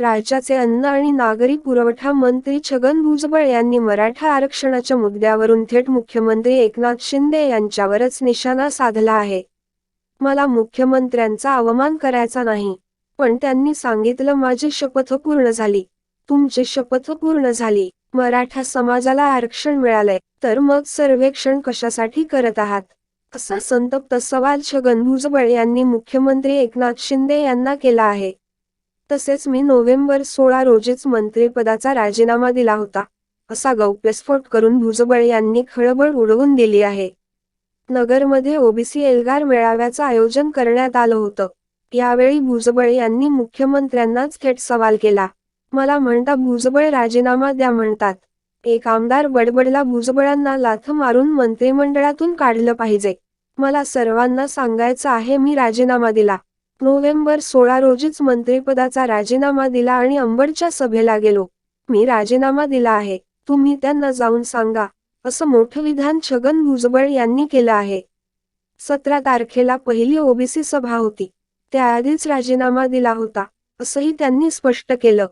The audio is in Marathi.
राज्याचे अन्न आणि नागरी पुरवठा मंत्री छगन भुजबळ यांनी मराठा आरक्षणाच्या मुद्द्यावरून थेट मुख्यमंत्री एकनाथ शिंदे यांच्यावरच निशाणा साधला आहे. मला मुख्यमंत्र्यांचा अवमान करायचा नाही पण त्यांनी सांगितलं माझी शपथ पूर्ण झाली. तुमची शपथ पूर्ण झाली. मराठा समाजाला आरक्षण मिळालंय तर मग सर्वेक्षण कशासाठी करत आहात? असा संतप्त सवाल छगन भुजबळ यांनी मुख्यमंत्री एकनाथ शिंदे यांना केला आहे. तसेच मी नोव्हेंबर सोळा रोजीच मंत्रिपदाचा राजीनामा दिला होता असा गौप्यस्फोट करून भुजबळ यांनी खळबळ उडवून दिली आहे. नगरमध्ये ओबीसी एल्गार मेळाव्याचं आयोजन करण्यात आलं होतं. यावेळी भुजबळ यांनी मुख्यमंत्र्यांनाच थेट सवाल केला. मला म्हणता भुजबळ राजीनामा द्या म्हणतात. एक आमदार बडबडला भुजबळांना लाथ मारून मंत्रिमंडळातून काढलं पाहिजे. मला सर्वांना सांगायचं आहे मी राजीनामा दिला. नोव्हेंबर सोळा रोजीच मंत्रिपदाचा राजीनामा दिला आणि अंबडच्या सभेला गेलो. मी राजीनामा दिला आहे. तुम्ही त्यांना जाऊन सांगा असं मोठं विधान छगन भुजबळ यांनी केलं आहे. सतरा तारखेला पहिली ओबीसी सभा होती. त्याआधीच राजीनामा दिला होता असंही त्यांनी स्पष्ट केलं.